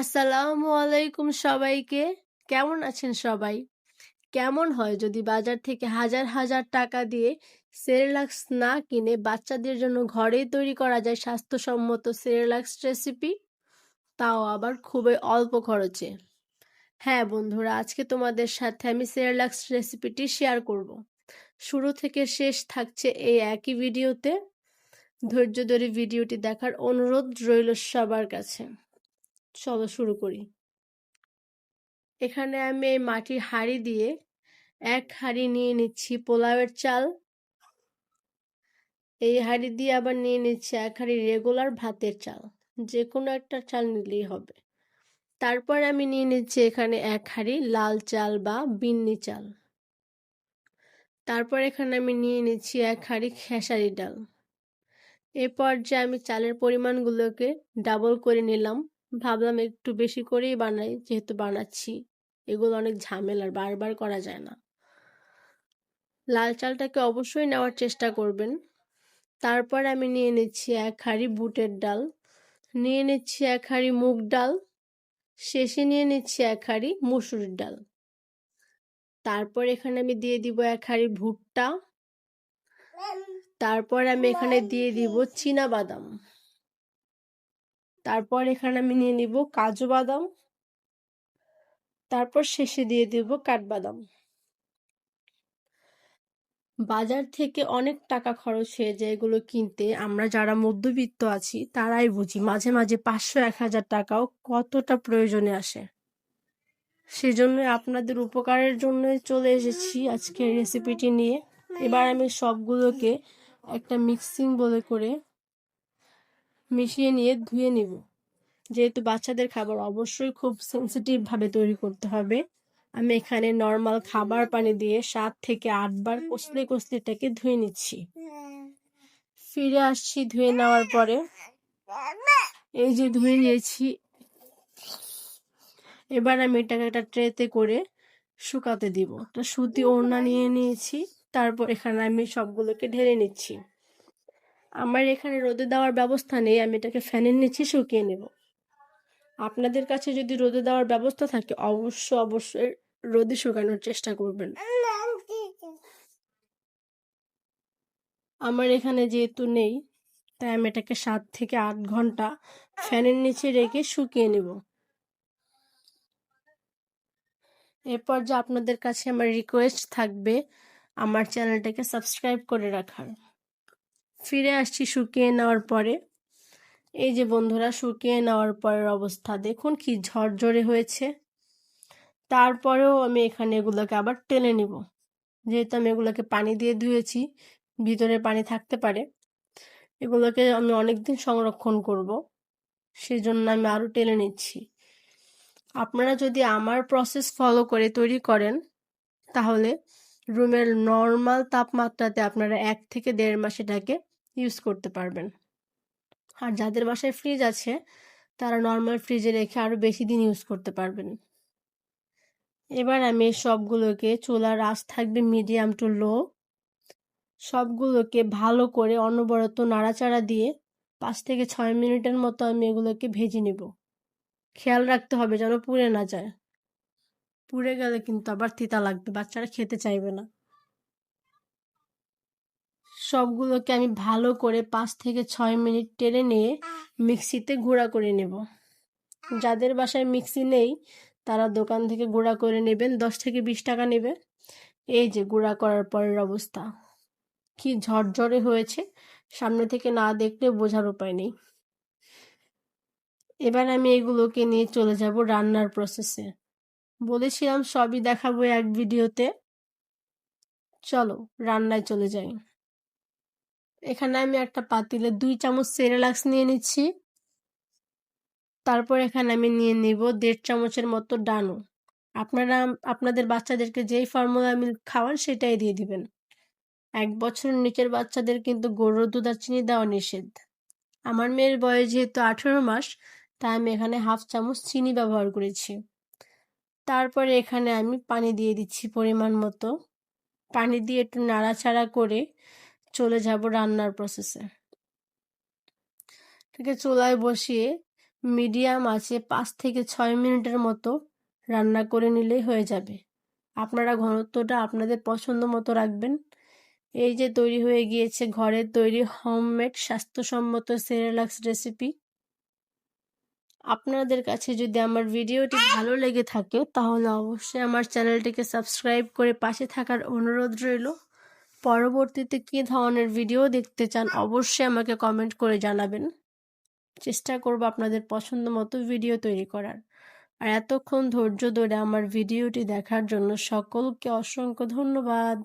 আসসালামু আলাইকুম সবাইকে। কেমন আছেন সবাই? কেমন হয় যদি বাজার থেকে হাজার হাজার টাকা দিয়ে সেরেলাক্স না কিনে বাচ্চাদের জন্য ঘরেই তৈরি করা যায় স্বাস্থ্যসম্মত সেরেলাক্স রেসিপি? তাও আবার খুবই অল্প খরচে। হ্যাঁ বন্ধুরা, আজকে তোমাদের সাথে আমি সেরেলাক্স রেসিপিটি শেয়ার করব। শুরু থেকে শেষ থাকছে এই একই ভিডিওতে। ধৈর্য ধরে ভিডিওটি দেখার অনুরোধ রইল সবার কাছে। চলো শুরু করি। এখানে আমি এই মাটির হাঁড়ি দিয়ে এক হাঁড়ি নিয়ে নিচ্ছি পোলাওয়ের চাল। এই হাঁড়ি দিয়ে আবার নিয়ে নিচ্ছি এক হাঁড়ি রেগুলার ভাতের চাল। যে কোনো একটা চাল নিলেই হবে। তারপর আমি নিয়ে নিচ্ছি এখানে এক হাঁড়ি লাল চাল বা বিন্নি চাল। তারপর এখানে আমি নিয়ে নিচ্ছি এক হাঁড়ি খেসারি ডাল। এরপর যে আমি চালের পরিমাণগুলোকে ডাবল করে নিলাম। ভাবলাম একটু বেশি করেই বানাই, যেহেতু বানাচ্ছি। এগুলো অনেক ঝামেলার বারবার করা যায় না। লাল চালটাকে অবশ্যই নেওয়ার চেষ্টা করবেন। তারপর আমি নিয়ে নিচ্ছি এক হাঁড়ি বুটের ডাল, নিয়ে নিচ্ছি এক হাঁড়ি মুগ ডাল, শেষে নিয়ে নিচ্ছি এক হাঁড়ি মুসুরির ডাল। তারপর এখানে আমি দিয়ে দিব এক হাঁড়ি ভুট্টা। তারপর আমি এখানে দিয়ে দিব চীনা বাদাম। তারপর এখানে আমি নিয়ে নিব কাজু বাদাম। তারপর শেষে দিয়ে দেব কাঠবাদাম। বাজার থেকে অনেক টাকা খরচ হয়ে যায় এগুলো কিনতে। আমরা যারা মধ্যবিত্ত আছি, তারাই বুঝি মাঝে মাঝে পাঁচশো, এক হাজার টাকাও কতটা প্রয়োজনে আসে। সেজন্য আপনাদের উপকারের জন্য চলে এসেছি আজকে রেসিপিটি নিয়ে। এবার আমি সবগুলোকে একটা মিক্সিং বলে করে মিশিয়ে নিয়ে ধুয়ে নিব। যেহেতু বাচ্চাদের খাবার অবশ্যই খুব সেন্সিটিভভাবে তৈরি করতে হবে। আমি এখানে নর্মাল খাবার পানি দিয়ে সাত থেকে আটবার কষলে কষলে এটাকে ধুয়ে নিচ্ছি। ফিরে আসছি ধুয়ে নেওয়ার পরে। এই যে ধুয়ে নিয়েছি। এবার আমি এটাকে একটা ট্রেতে করে শুকাতে দিব। একটা সুতি ওড়না নিয়ে নিয়েছি। তারপর এখানে আমি সবগুলোকে ঢেলে নিচ্ছি। আমার এখানে রোদে দেওয়ার ব্যবস্থা নেই, আমি এটাকে ফ্যানের নিচে শুকিয়ে নেব। আপনাদের কাছে যদি রোদে দেওয়ার ব্যবস্থা থাকে, অবশ্য অবশ্যই রোদে শুকানোর চেষ্টা করবেন। আমার এখানে যেহেতু নেই, তাই আমি এটাকে সাত থেকে আট ঘণ্টা ফ্যানের নিচে রেখে শুকিয়ে নেব। এরপর যে আপনাদের কাছে আমার রিকোয়েস্ট থাকবে, আমার চ্যানেলটাকে সাবস্ক্রাইব করে রাখার। ফিরে আসছি শুকিয়ে নেওয়ার পরে। এই যে বন্ধুরা, শুকিয়ে নেওয়ার পরের অবস্থা, দেখুন কি ঝরঝরে হয়েছে। তারপরেও আমি এখানে এগুলোকে আবার টেনে নিব। যেহেতু আমি এগুলোকে পানি দিয়ে ধুয়েছি, ভিতরে পানি থাকতে পারে, এগুলোকে আমি অনেকদিন সংরক্ষণ করব, সেজন্য আমি আরও টেনে নিচ্ছি। আপনারা যদি আমার প্রসেস ফলো করে তৈরি করেন, তাহলে রুমের নর্মাল তাপমাত্রাতে আপনারা এক থেকে দেড় মাস এটাকে ইউজ করতে পারবেন। আর যাদের বাসায় ফ্রিজ আছে, তারা নর্মাল ফ্রিজে রেখে আরও বেশি দিন ইউজ করতে পারবেন। এবার আমি সবগুলোকে চুলার আঁচ থাকবে মিডিয়াম টু লো সবগুলোকে ভালো করে অনবরত নাড়াচাড়া দিয়ে পাঁচ থেকে ছয় মিনিটের মতো আমি এগুলোকে ভেজে নেব। খেয়াল রাখতে হবে যেন পুড়ে না যায়। পুড়ে গেলে কিন্তু আবার তিতা লাগবে, বাচ্চারা খেতে চাইবে না। সবগুলোকে আমি ভালো করে পাঁচ থেকে ছয় মিনিট টেনে নিয়ে মিক্সিতে গুঁড়া করে নেব। যাদের বাসায় মিক্সি নেই, তারা দোকান থেকে গুঁড়া করে নেবেন, দশ থেকে বিশ টাকা নেবে। এই যে গুঁড়া করার পরের অবস্থা। কি ঝরঝরে হয়েছে, সামনে থেকে না দেখলে বোঝার উপায় নেই। এবার আমি এগুলোকে নিয়ে চলে যাব রান্নার প্রসেসে বলেছিলাম সবই দেখাবো এক ভিডিওতে। চলো, রান্নায় চলে যাই। এখানে আমি একটা পাতিলে দুই চামচ সেরেলাক্স নিয়ে নিচ্ছি। তারপর এখানে আমি নিয়ে নিব দেড় চামচের মতো ডানো। আপনারা, আপনাদের বাচ্চাদেরকে যেই ফর্মুলা মিল্ক খাওয়ান সেটাই দিয়ে দিবেন। এক বছরের নিচের বাচ্চাদের কিন্তু গরুর দুধ আর চিনি দেওয়া নিষেধ। আমার মেয়ের বয়স যেহেতু আঠেরো মাস, তাই আমি এখানে হাফ চামচ চিনি ব্যবহার করেছি। তারপরে এখানে আমি পানি দিয়ে দিচ্ছি পরিমাণ মতো। পানি দিয়ে একটু নাড়াচাড়া করে চলে যাব রান্নার প্রসেসে ঠিক চুলায় বসিয়ে মিডিয়াম আছে পাঁচ থেকে ছয় মিনিটের মতো রান্না করে নিলেই হয়ে যাবে। আপনারা ঘনত্বটা আপনাদের পছন্দ মতো রাখবেন। এই যে তৈরি হয়ে গিয়েছে ঘরের তৈরি হোমমেড স্বাস্থ্যসম্মত সেরেলাক্স রেসিপি আপনাদের কাছে যদি আমার ভিডিওটি ভালো লেগে থাকে, তাহলে অবশ্যই আমার চ্যানেলটিকে সাবস্ক্রাইব করে পাশে থাকার অনুরোধ রইল। পরবর্তীতে কী ধরনের ভিডিও দেখতে চান, অবশ্যই আমাকে কমেন্ট করে জানাবেন। চেষ্টা করব আপনাদের পছন্দ মতো ভিডিও তৈরি করার। আর এতক্ষণ ধৈর্য ধরে আমার ভিডিওটি দেখার জন্য সকলকে অসংখ্য ধন্যবাদ।